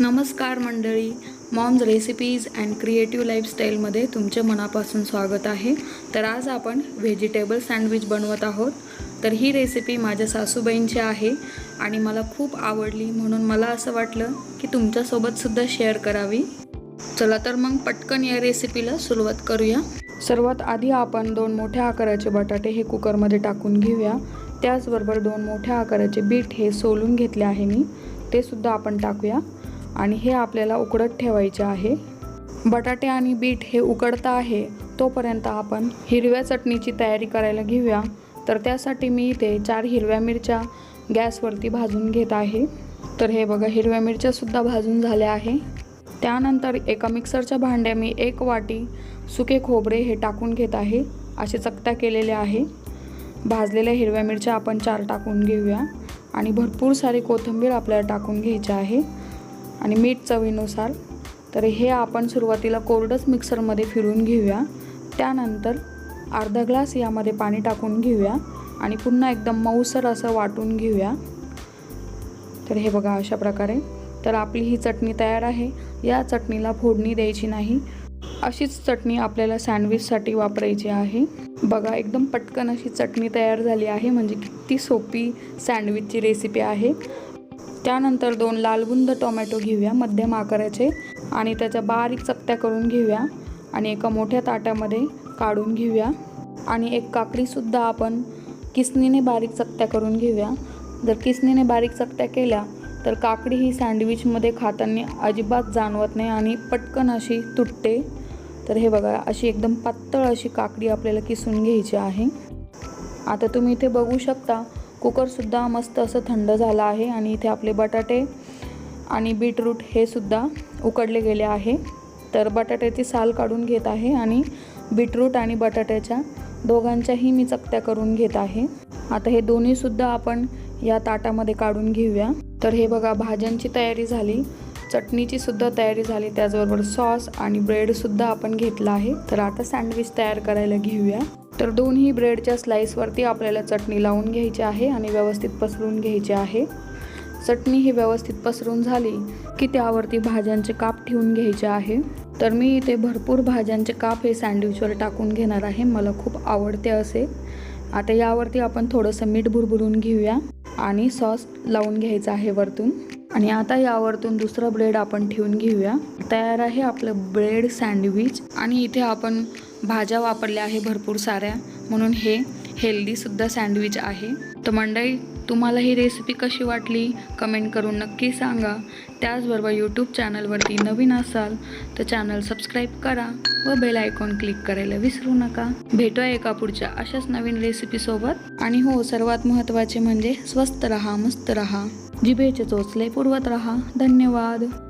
नमस्कार मंडळी. Moms recipes and creative लाईफस्टाईलमध्ये तुमचे मनापासून स्वागत आहे. तर आज आपण व्हेजिटेबल सँडविच बनवत आहोत. तर ही रेसिपी माझ्या सासूबाईंची आहे आणि मला खूप आवडली म्हणून मला असं वाटलं की तुमच्यासोबतसुद्धा शेअर करावी. चला तर मग पटकन या रेसिपीला सुरुवात करूया. सर्वात आधी आपण दोन मोठ्या आकाराचे बटाटे हे कुकरमध्ये टाकून घेऊया. त्याचबरोबर दोन मोठ्या आकाराचे बीट हे सोलून घेतले आहे मी. ते सुद्धा आपण टाकूया. आणि हे आपल्याला उकडत ठेवायचे आहे. बटाटे आणि बीट हे उकडता आहे तोपर्यंत आपण हिरव्या चटणीची तयारी करायला घेऊया. तर त्यासाठी मी इथे चार हिरव्या मिरच्या गॅसवरती भाजून घेत आहे. तर हे बघा हिरव्या मिरच्यासुद्धा भाजून झाल्या आहे. त्यानंतर एका मिक्सरच्या भांड्या मी एक वाटी सुके खोबरे हे टाकून घेत आहे असे चकत्या केलेल्या आहे. भाजलेल्या हिरव्या मिरच्या आपण चार टाकून घेऊया. आणि भरपूर सारी कोथिंबीर आपल्याला टाकून घ्यायची आहे. आणि मीठ चवीनुसार. तर हे आपण सुरुवातीला कोरडंच मिक्सरमध्ये फिरून घेऊया. त्यानंतर अर्धा ग्लास यामध्ये पाणी टाकून घेऊया आणि पुन्हा एकदम मऊसर असं वाटून घेऊया. तर हे बघा अशा प्रकारे. तर आपली ही चटणी तयार आहे. या चटणीला फोडणी द्यायची नाही. अशीच चटणी आपल्याला सँडविचसाठी वापरायची आहे. बघा एकदम पटकन अशी चटणी तयार झाली आहे. म्हणजे किती सोपी सँडविचची रेसिपी आहे. त्यानंतर दोन लालबुंद टोमॅटो घेऊया मध्यम आकाराचे आणि त्याच्या बारीक चकत्या करून घेऊया आणि एका मोठ्या ताटामध्ये काढून घेऊया. आणि एक काकडीसुद्धा आपण किसनीने बारीक चपत्या करून घेऊया. जर किसनीने बारीक चकत्या केल्या तर काकडी ही सँडविचमध्ये खाताना अजिबात जाणवत नाही आणि पटकन अशी तुटते. तर हे बघा अशी एकदम पातळ अशी काकडी आपल्याला किसून घ्यायची आहे. आता तुम्ही इथे बघू शकता कुकरसुद्धा मस्त असं थंड झालं आहे आणि इथे आपले बटाटे आणि बीटरूट हे सुद्धा उकडले गेले आहे. तर बटाट्याची साल काढून घेत आहे आणि बीटरूट आणि बटाट्याच्या दोघांच्याही मी चकत्या करून घेत आहे. आता हे दोन्हीसुद्धा आपण या ताटामध्ये काढून घेऊया. तर हे बघा भाज्यांची तयारी झाली. चटणीची सुद्धा तयारी झाली त्याचबरोबर सॉस आणि ब्रेडसुद्धा आपण घेतला आहे. तर आता सँडविच तयार करायला घेऊया. तर दोन्ही ब्रेडच्या स्लाईसवरती आपल्याला चटणी लावून घ्यायची आहे आणि व्यवस्थित पसरून घ्यायची आहे. चटणी ही व्यवस्थित पसरून झाली की त्यावरती भाज्यांचे काप ठेवून घ्यायचे आहे. तर मी इथे भरपूर भाज्यांचे काप हे सँडविचवर टाकून घेणार आहे. मला खूप आवडते असे. आता यावरती आपण थोडंसं मीठ भुरभुरून घेऊया आणि सॉस लावून घ्यायचा आहे वरतून. आणि आता यावरतून दुसरं ब्रेड आपण ठेवून घेऊया. तयार आहे आपलं ब्रेड सँडविच आणि इथे आपण भाज्या वापरल्या आहे भरपूर साऱ्या. म्हणून हे हेल्दीसुद्धा सँडविच आहे. तर मंडळी तुम्हाला ही रेसिपी कशी वाटली? कमेंट करून नक्की सांगा. त्याचबरोबर यूट्यूब चॅनलवरती नवीन असाल तर चॅनल सबस्क्राईब करा व बेल आयकॉन क्लिक करायला विसरू नका. भेटूया एका पुढच्या अशाच नवीन रेसिपीसोबत आणि हो सर्वात महत्त्वाचे म्हणजे स्वस्त रहा मस्त रहा. जिभेचे चोचले पुरवत रहा. धन्यवाद.